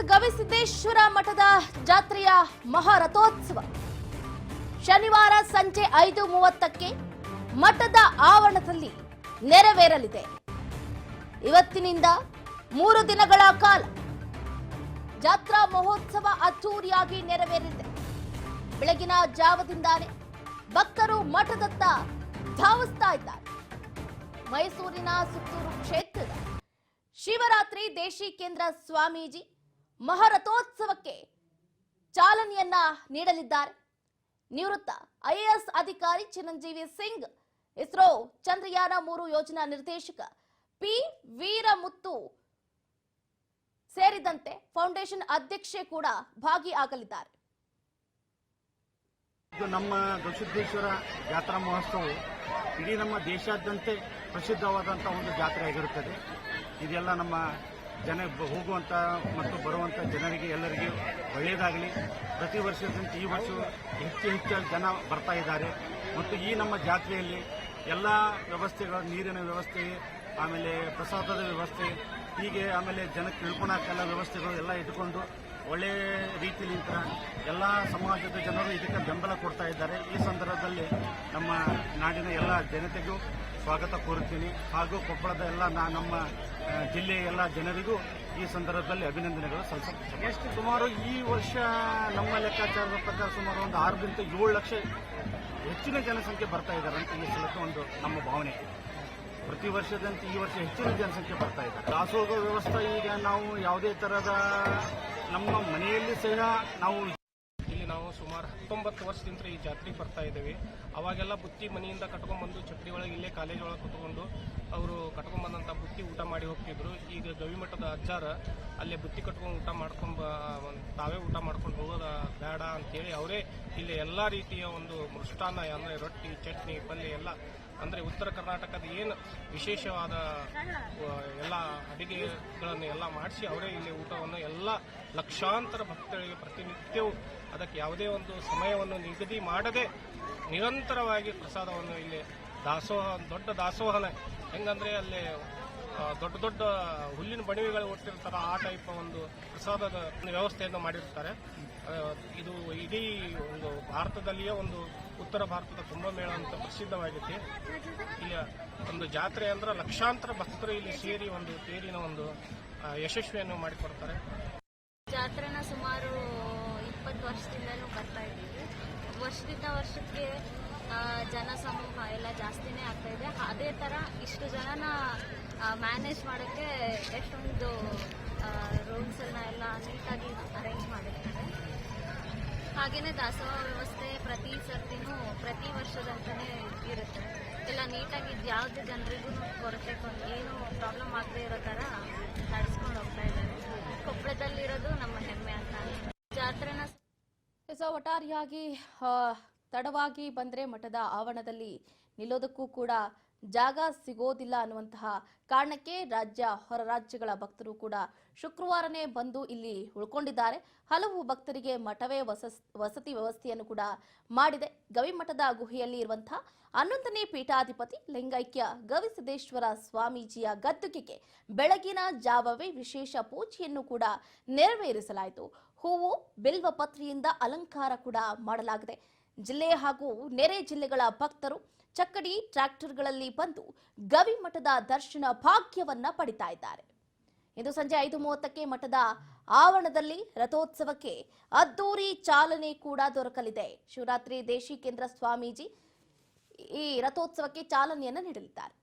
ಗವಿಸಿದ್ದೇಶ್ವರ ಮಠದ ಜಾತ್ರೆಯ ಮಹಾರಥೋತ್ಸವ. ಶನಿವಾರ ಸಂಜೆ ಐದು ಮೂವತ್ತಕ್ಕೆ ಮಠದ ಆವರಣದಲ್ಲಿ ನೆರವೇರಲಿದೆ. ಇವತ್ತಿನಿಂದ ಮೂರು ದಿನಗಳ ಕಾಲ ಜಾತ್ರಾ ಮಹೋತ್ಸವ ಅದ್ದೂರಿಯಾಗಿ ನೆರವೇರಿದೆ. ಬೆಳಗಿನ ಜಾವದಿಂದಾನೇ ಭಕ್ತರು ಮಠದತ್ತ ಧಾವಿಸ್ತಾ ಇದ್ದಾರೆ. ಮೈಸೂರಿನ ಸುತ್ತೂರು ಕ್ಷೇತ್ರದ ಶಿವರಾತ್ರಿ ದೇಶಿ ಕೇಂದ್ರ ಸ್ವಾಮೀಜಿ ಮಹಾರಥೋತ್ಸವಕ್ಕೆ ಚಾಲನೆಯನ್ನ ನೀಡಲಿದ್ದಾರೆ. ನಿವೃತ್ತ ಐಎಎಸ್ ಅಧಿಕಾರಿ ಚಿರಂಜೀವಿ ಸಿಂಗ್, ಇಸ್ರೋ ಚಂದ್ರಯಾನ ಮೂರು ಯೋಜನಾ ನಿರ್ದೇಶಕ ಪಿ ವೀರಮುತ್ತು ಸೇರಿದಂತೆ ಫೌಂಡೇಶನ್ ಅಧ್ಯಕ್ಷೆ ಕೂಡ ಭಾಗಿಯಾಗಲಿದ್ದಾರೆ. ಇದು ನಮ್ಮ ಗವಿಸಿದ್ದೇಶ್ವರ ಜಾತ್ರಾ ಮಹೋತ್ಸವವು ಇಡೀ ನಮ್ಮ ದೇಶಾದ್ಯಂತ ಪ್ರಸಿದ್ಧವಾದಂಥ ಒಂದು ಜಾತ್ರೆ ಆಗಿರುತ್ತದೆ. ಇದೆಲ್ಲ ನಮ್ಮ ಜನ ಹೋಗುವಂಥ ಮತ್ತು ಬರುವಂಥ ಜನರಿಗೆ ಎಲ್ಲರಿಗೂ ಒಳ್ಳೆಯದಾಗಲಿ. ಪ್ರತಿ ವರ್ಷದಂತೆ ಈ ವರ್ಷ ಹೆಚ್ಚು ಹೆಚ್ಚು ಜನ ಬರ್ತಾ ಇದ್ದಾರೆ. ಮತ್ತು ಈ ನಮ್ಮ ಜಾತ್ರೆಯಲ್ಲಿ ಎಲ್ಲ ವ್ಯವಸ್ಥೆಗಳು ನೀರಿನ ವ್ಯವಸ್ಥೆ, ಆಮೇಲೆ ಪ್ರಸಾದದ ವ್ಯವಸ್ಥೆ, ಹೀಗೆ ಆಮೇಲೆ ಜನಕ್ಕೆ ತಿಳ್ಕೊಳಕ್ಕೆಲ್ಲ ವ್ಯವಸ್ಥೆಗಳು ಎಲ್ಲ ಇಟ್ಕೊಂಡು ಒಳ್ಳೆಯ ರೀತಿಯಲ್ಲಿ ಎಲ್ಲ ಸಮಾಜದ ಜನರು ಇದಕ್ಕೆ ಬೆಂಬಲ ಕೊಡ್ತಾ ಇದ್ದಾರೆ. ಈ ಸಂದರ್ಭದಲ್ಲಿ ನಮ್ಮ ನಾಡಿನ ಎಲ್ಲ ಜನತೆಗೂ ಸ್ವಾಗತ ಕೋರುತ್ತೀನಿ. ಹಾಗೂ ಕೊಪ್ಪಳದ ಎಲ್ಲ ನಮ್ಮ ಜಿಲ್ಲೆಯ ಎಲ್ಲ ಜನರಿಗೂ ಈ ಸಂದರ್ಭದಲ್ಲಿ ಅಭಿನಂದನೆಗಳು ಸಲ್ಲಿಸುತ್ತೆ ಎಷ್ಟು ಸುಮಾರು ಈ ವರ್ಷ ನಮ್ಮ ಲೆಕ್ಕಾಚಾರದ ಪ್ರಕಾರ ಸುಮಾರು ಒಂದು ಆರರಿಂದ ಏಳು ಲಕ್ಷ ಹೆಚ್ಚಿನ ಜನಸಂಖ್ಯೆ ಬರ್ತಾ ಇದ್ದಾರೆ ಅಂತ ಈ ಸಲಕ್ಕೆ ಒಂದು ನಮ್ಮ ಭಾವನೆ. ಪ್ರತಿ ವರ್ಷದಂತೆ ಈ ವರ್ಷ ಹೆಚ್ಚಿನ ಜನಸಂಖ್ಯೆ ಬರ್ತಾ ಇದ್ದಾರೆ. ದಾಸೋಹ ವ್ಯವಸ್ಥೆ ಈಗ ನಾವು ಯಾವುದೇ ತರಹದ ನಮ್ಮ ಮನೆಯಲ್ಲಿ ಸಹ ನಾವು ಸುಮಾರು ಹತ್ತೊಂಬತ್ತು ವರ್ಷದಿಂದ ಈ ಜಾತ್ರೆಗೆ ಬರ್ತಾ ಇದ್ದೇವೆ ಅವಾಗೆಲ್ಲ ಬುತ್ತಿ ಮನೆಯಿಂದ ಕಟ್ಕೊಂಡ್ಬಂದು ಚಕ್ರಿ ಒಳಗೆ ಇಲ್ಲೇ ಕಾಲೇಜ್ ಒಳಗೆ ಕುತ್ಕೊಂಡು ಅವರು ಕಟ್ಕೊಂಡ್ಬಂದಂಥ ಬುತ್ತಿ ಊಟ ಮಾಡಿ ಹೋಗ್ತಿದ್ರು. ಈಗ ಗವಿಮಠದ ಅಜ್ಜಾರ ಅಲ್ಲೇ ಬುತ್ತಿ ಕಟ್ಕೊಂಡು ಊಟ ಮಾಡ್ಕೊಂಡು ತಾವೇ ಊಟ ಮಾಡ್ಕೊಂಡು ಹೋಗೋದ ಬೇಡ ಅಂತೇಳಿ ಅವರೇ ಇಲ್ಲಿ ಎಲ್ಲ ರೀತಿಯ ಒಂದು ಮೃಷ್ಟಾನ್ನ ಅಂದರೆ ರೊಟ್ಟಿ, ಚಟ್ನಿ, ಪಲ್ಯ ಎಲ್ಲ ಅಂದರೆ ಉತ್ತರ ಕರ್ನಾಟಕದ ಏನು ವಿಶೇಷವಾದ ಎಲ್ಲ ಅಡಿಗೆಗಳನ್ನು ಎಲ್ಲ ಮಾಡಿಸಿ ಅವರೇ ಇಲ್ಲಿ ಊಟವನ್ನು ಎಲ್ಲ ಲಕ್ಷಾಂತರ ಭಕ್ತರಿಗೆ ಪ್ರತಿನಿತ್ಯವೂ ಅದಕ್ಕೆ ಯಾವುದೇ ಒಂದು ಸಮಯವನ್ನು ನಿಗದಿ ಮಾಡದೆ ನಿರಂತರವಾಗಿ ಪ್ರಸಾದವನ್ನು ಇಲ್ಲಿ ದಾಸೋಹ, ದೊಡ್ಡ ದಾಸೋಹನ, ಹೆಂಗಂದ್ರೆ ಅಲ್ಲಿ ದೊಡ್ಡ ದೊಡ್ಡ ಹುಲ್ಲಿನ ಬಣಿವೆಗಳು ಒಟ್ಟಿರ್ತಾರೆ ಆ ಟೈಪ್ ಒಂದು ಪ್ರಸಾದದ ವ್ಯವಸ್ಥೆಯನ್ನು ಮಾಡಿರ್ತಾರೆ. ಇದು ಇಡೀ ಒಂದು ಭಾರತದಲ್ಲಿಯೇ ಒಂದು ಉತ್ತರ ಭಾರತದ ಕುಂಭಮೇಳ ಅಂತ ಪ್ರಸಿದ್ಧವಾಗಿದೆ ಇಲ್ಲಿ ಒಂದು ಜಾತ್ರೆ ಅಂದ್ರೆ ಲಕ್ಷಾಂತರ ಭಕ್ತರು ಇಲ್ಲಿ ಸೇರಿ ಒಂದು ತೇರಿನ ಒಂದು ಯಶಸ್ವಿಯನ್ನು ಮಾಡಿಕೊಡ್ತಾರೆ. ಜಾತ್ರೆನ ಸುಮಾರು ಇಪ್ಪತ್ತು ವರ್ಷದಿಂದಲೂ ಬರ್ತಾ ಇದ್ದೀವಿ. ವರ್ಷದಿಂದ ವರ್ಷಕ್ಕೆ ಜನಸಮೂಹ ಎಲ್ಲ ಜಾಸ್ತಿನೇ ಆಗ್ತಾ ಇದೆ. ಅದೇ ಥರ ಇಷ್ಟು ಜನನ ಮ್ಯಾನೇಜ್ ಮಾಡೋಕ್ಕೆ ಎಷ್ಟೊಂದು ರೂಮ್ಸನ್ನು ಎಲ್ಲ ನೀಟಾಗಿ ಅರೇಂಜ್ ಮಾಡಿರ್ತಾರೆ ಹಾಗೆಯೇ ದಾಸೋಹ ವ್ಯವಸ್ಥೆ ಪ್ರತಿ ಸರ್ತಿನೂ, ಪ್ರತಿ ವರ್ಷದಂತನೇ ಇರುತ್ತೆ. ಎಲ್ಲ ನೀಟಾಗಿ ಯಾವುದೇ ಜನರಿಗೂ ಕೊರತೆ ಏನು ಪ್ರಾಬ್ಲಮ್ ಆಗದೆ ಇರೋ ಥರ ನಡೆಸ್ಕೊಂಡು ಹೋಗ್ತಾ ಇದ್ದಾರೆ. ಕೊಪ್ಪಳದಲ್ಲಿರೋದು ನಮ್ಮ ಹೆಮ್ಮೆ ಅಂತ ಅನ್ಸುತ್ತೆ. ಜಾತ್ರೆನ ಸೊ ಒಟ್ಟಾರೆಯಾಗಿ ತಡವಾಗಿ ಬಂದ್ರೆ ಮಠದ ಆವರಣದಲ್ಲಿ ನಿಲ್ಲೋದಕ್ಕೂ ಕೂಡ ಜಾಗ ಸಿಗೋದಿಲ್ಲ ಅನ್ನುವಂತಹ ಕಾರಣಕ್ಕೆ ರಾಜ್ಯ, ಹೊರ ರಾಜ್ಯಗಳ ಭಕ್ತರು ಕೂಡ ಶುಕ್ರವಾರನೇ ಬಂದು ಇಲ್ಲಿ ಉಳ್ಕೊಂಡಿದ್ದಾರೆ. ಹಲವು ಭಕ್ತರಿಗೆ ಮಠವೇ ವಸತಿ ವ್ಯವಸ್ಥೆಯನ್ನು ಕೂಡ ಮಾಡಿದೆ. ಗವಿಮಠದ ಗುಹೆಯಲ್ಲಿ ಇರುವಂತಹ ಹನ್ನೊಂದನೇ ಪೀಠಾಧಿಪತಿ ಲಿಂಗೈಕ್ಯ ಗವಿಸಿದ್ದೇಶ್ವರ ಸ್ವಾಮೀಜಿಯ ಗದ್ದುಗೆಗೆ ಬೆಳಗಿನ ಜಾವವೇ ವಿಶೇಷ ಪೂಜೆಯನ್ನು ಕೂಡ ನೆರವೇರಿಸಲಾಯಿತು. ಹೂವು, ಬಿಲ್ವ ಪತ್ರಿಯಿಂದ ಅಲಂಕಾರ ಕೂಡ ಮಾಡಲಾಗಿದೆ. ಜಿಲ್ಲೆ ಹಾಗೂ ನೆರೆ ಜಿಲ್ಲೆಗಳ ಭಕ್ತರು ಚಕ್ಕಡಿ ಟ್ರ್ಯಾಕ್ಟರ್ಗಳಲ್ಲಿ ಬಂದು ಗವಿಮಠದ ದರ್ಶನ ಭಾಗ್ಯವನ್ನ ಪಡಿತಾ ಇದ್ದಾರೆ. ಇಂದು ಸಂಜೆ ಐದು ಮೂವತ್ತಕ್ಕೆ ಮಠದ ಆವರಣದಲ್ಲಿ ರಥೋತ್ಸವಕ್ಕೆ ಅದ್ದೂರಿ ಚಾಲನೆ ಕೂಡ ದೊರಕಲಿದೆ. ಶಿವರಾತ್ರಿ ದೇಶಿ ಕೇಂದ್ರ ಸ್ವಾಮೀಜಿ ಈ ರಥೋತ್ಸವಕ್ಕೆ ಚಾಲನೆಯನ್ನು ನೀಡಲಿದ್ದಾರೆ.